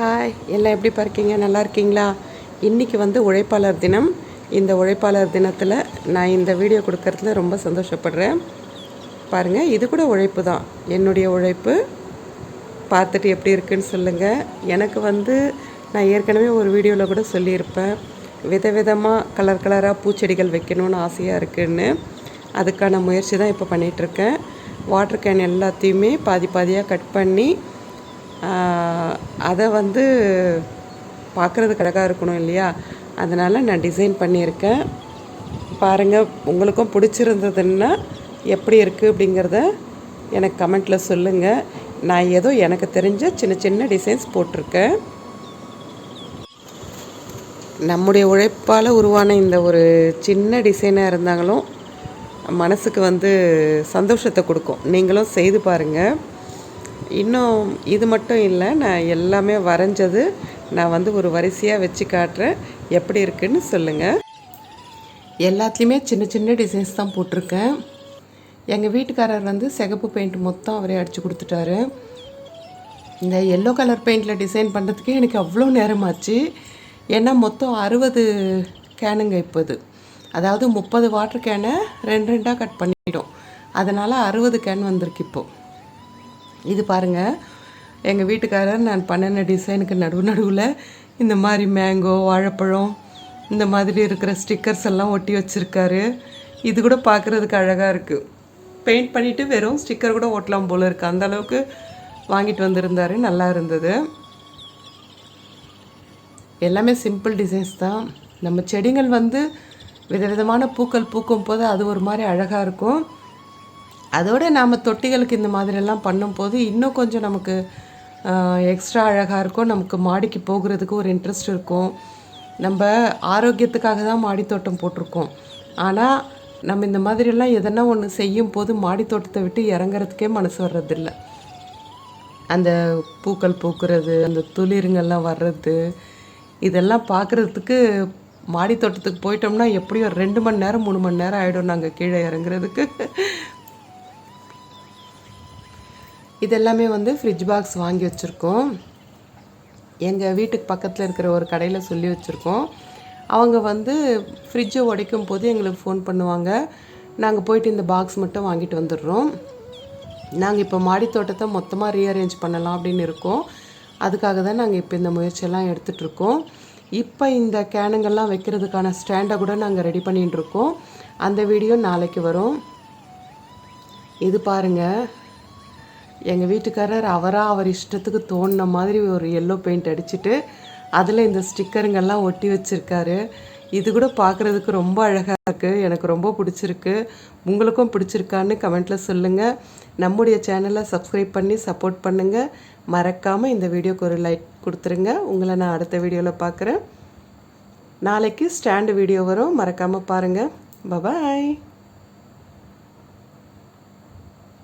Hi எல்லாம் எப்படி பார்க்கீங்க? நல்லா இருக்கீங்களா? இன்றைக்கி வந்து உழைப்பாளர் தினம். இந்த உழைப்பாளர் தினத்தில் நான் இந்த வீடியோ கொடுக்கறதுல ரொம்ப சந்தோஷப்படுறேன். பாருங்கள் இது கூட உழைப்பு தான். என்னுடைய உழைப்பு. பார்த்துட்டு எப்படி இருக்குன்னு சொல்லுங்கள் எனக்கு வந்து நான் ஏற்கனவே ஒரு வீடியோவில் கூட சொல்லியிருப்பேன். விதவிதமாக கலர் கலராக பூச்செடிகள் வைக்கணும்னு ஆசையாக இருக்குன்னு. அதுக்கான முயற்சி தான் இப்போ பண்ணிகிட்ருக்கேன் வாட்டர் கேன் எல்லாத்தையுமே பாதி பாதியாக கட் பண்ணி அதை வந்து பார்க்குறதுக்கு அழகாக இருக்கணும் இல்லையா? அதனால் நான் டிசைன் பண்ணியிருக்கேன். பாருங்கள் உங்களுக்கும் பிடிச்சிருந்ததுன்னா எப்படி இருக்குது அப்படிங்கிறத எனக்கு கமெண்ட்டில் சொல்லுங்கள் நான் ஏதோ எனக்கு தெரிஞ்ச சின்ன சின்ன டிசைன்ஸ் போட்டிருக்கேன். நம்முடைய உழைப்பால் உருவான இந்த ஒரு சின்ன டிசைனாக இருந்தாங்களும் மனசுக்கு வந்து சந்தோஷத்தை கொடுக்கும். நீங்களும் செய்து பாருங்கள் இன்னும் இது மட்டும் இல்லை நான் எல்லாமே வரைஞ்சது நான் வந்து ஒரு வரிசையாக வச்சு காட்டுறேன். எப்படி இருக்குன்னு சொல்லுங்கள் எல்லாத்துலேயுமே சின்ன சின்ன டிசைன்ஸ் தான் போட்டிருக்கேன். எங்கள் வீட்டுக்காரர் வந்து சிகப்பு பெயிண்ட் மொத்தம் அவரே அடித்து கொடுத்துட்டாரு. இந்த எல்லோ கலர் பெயிண்டில் டிசைன் பண்ணுறதுக்கே எனக்கு அவ்வளோ நேரமாச்சு. ஏன்னா மொத்தம் அறுபது கேனுங்க இப்போ இது. அதாவது முப்பது வாட்டர் கேனை ரெண்டு ரெண்டாக கட் பண்ணிட்டோம். அதனால் அறுபது கேன் வந்திருக்கு இப்போது இது பாருங்கள் எங்கள் வீட்டுக்காரர் நான் பண்ணின டிசைனுக்கு நடுவு நடுவில் இந்த மாதிரி மேங்கோ வாழைப்பழம் இந்த மாதிரி இருக்கிற ஸ்டிக்கர்ஸ் எல்லாம் ஒட்டி வச்சுருக்காரு. இது கூட பார்க்குறதுக்கு அழகாக இருக்குது பெயிண்ட் பண்ணிவிட்டு வெறும் ஸ்டிக்கர் கூட ஒட்டலாம் போல் இருக்குது அந்த அளவுக்கு வாங்கிட்டு வந்திருந்தாரு. நல்லா இருந்தது. எல்லாமே சிம்பிள் டிசைன்ஸ் தான். நம்ம செடிகள் வந்து விதவிதமான பூக்கள் பூக்கும் போது அது ஒரு மாதிரி அழகாக இருக்கும். அதோடு நாம் தொட்டிகளுக்கு இந்த மாதிரியெல்லாம் பண்ணும்போது இன்னும் கொஞ்சம் நமக்கு எக்ஸ்ட்ரா அழகாக இருக்கும். நமக்கு மாடிக்கு போகிறதுக்கு ஒரு இன்ட்ரெஸ்ட் இருக்கும். நம்ம ஆரோக்கியத்துக்காக தான் மாடித்தோட்டம் போட்டிருக்கோம். ஆனால் நம்ம இந்த மாதிரியெல்லாம் எதனா ஒன்று செய்யும் போது மாடி தோட்டத்தை விட்டு இறங்குறதுக்கே மனசு வர்றதில்லை. அந்த பூக்கள் பூக்கிறது அந்த துளிருங்கெல்லாம் வர்றது இதெல்லாம் பார்க்குறதுக்கு மாடித்தோட்டத்துக்கு போயிட்டோம்னா எப்படியும் ரெண்டு மணி நேரம் மூணு மணி நேரம் ஆகிடும் நாங்கள் கீழே இறங்குறதுக்கு. இதெல்லாமே வந்து ஃப்ரிட்ஜ் பாக்ஸ் வாங்கி வச்சுருக்கோம். எங்கள் வீட்டுக்கு பக்கத்தில் இருக்கிற ஒரு கடையில் சொல்லி வச்சுருக்கோம். அவங்க வந்து ஃப்ரிட்ஜை உடைக்கும் போது எங்களுக்கு ஃபோன் பண்ணுவாங்க. நாங்கள் போயிட்டு இந்த பாக்ஸ் மட்டும் வாங்கிட்டு வந்துடுறோம். நாங்கள் இப்போ மாடி தோட்டத்தை மொத்தமாக ரீஅரேஞ்ச் பண்ணலாம் அப்படின்னு இருக்கோம். அதுக்காக தான் நாங்கள் இப்போ இந்த முயற்சியெல்லாம் எடுத்துகிட்ருக்கோம் இப்போ இந்த கேனுங்கெல்லாம் வைக்கிறதுக்கான ஸ்டாண்டை கூட நாங்கள் ரெடி பண்ணிகிட்டு இருக்கோம். அந்த வீடியோ நாளைக்கு வரும். இது பாருங்கள் எங்கள் வீட்டுக்காரர் அவராக அவர் இஷ்டத்துக்கு தோணின மாதிரி ஒரு எல்லோ பெயிண்ட் அடிச்சுட்டு அதில் இந்த ஸ்டிக்கருங்கெல்லாம் ஒட்டி வச்சுருக்காரு. இது கூட பார்க்குறதுக்கு ரொம்ப அழகாக இருக்குது எனக்கு ரொம்ப பிடிச்சிருக்கு. உங்களுக்கும் பிடிச்சிருக்கான்னு கமெண்ட்டில் சொல்லுங்கள் நம்முடைய சேனலை சப்ஸ்கிரைப் பண்ணி சப்போர்ட் பண்ணுங்கள் மறக்காமல் இந்த வீடியோக்கு ஒரு லைக் கொடுத்துருங்க. உங்களை நான் அடுத்த வீடியோவில் பார்க்குறேன் நாளைக்கு ஸ்டாண்டு வீடியோ வரும். மறக்காமல் பாருங்கள் பபாய்